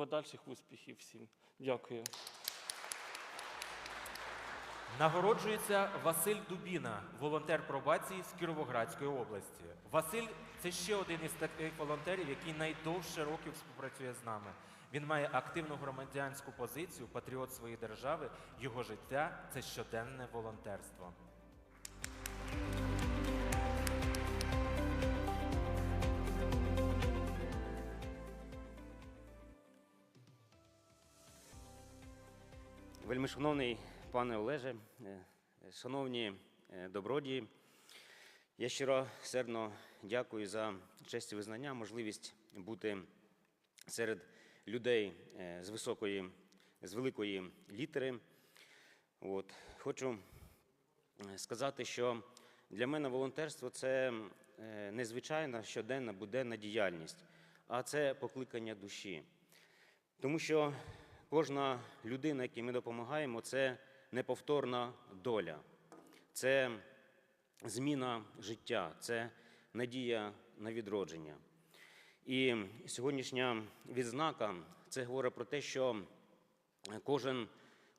подальших успіхів всім. Дякую. Нагороджується Василь Дубіна, волонтер пробації з Кіровоградської області. Василь це ще один із таких волонтерів, який найдовше років співпрацює з нами. Він має активну громадянську позицію, патріот своєї держави. Його життя це щоденне волонтерство. Вельмишановний пане Олеже, е, шановні е, добродії, я щиро сердно дякую за честь і визнання, можливість бути серед людей е, з високої, з великої літери. От. Хочу сказати, що для мене волонтерство це незвичайна щоденна буденна діяльність, а це покликання душі. Тому що кожна людина, якій ми допомагаємо, це неповторна доля, це зміна життя, це надія на відродження. І сьогоднішня відзнака це говорить про те, що кожен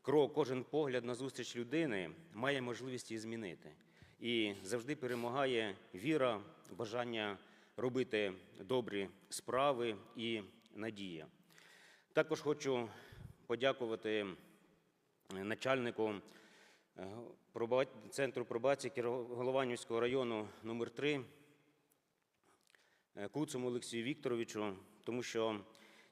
крок, кожен погляд на зустріч людини має можливість її змінити. І завжди перемагає віра, бажання робити добрі справи і надія. Також хочу подякувати начальнику е, Центру пробації Голованівського району номер 3 Куцому Олексію Вікторовичу, тому що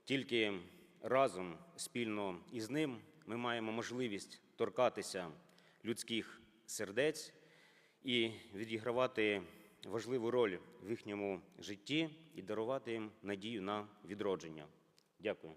тільки разом спільно із ним ми маємо можливість торкатися людських сердець і відігравати важливу роль в їхньому житті і дарувати їм надію на відродження. Дякую.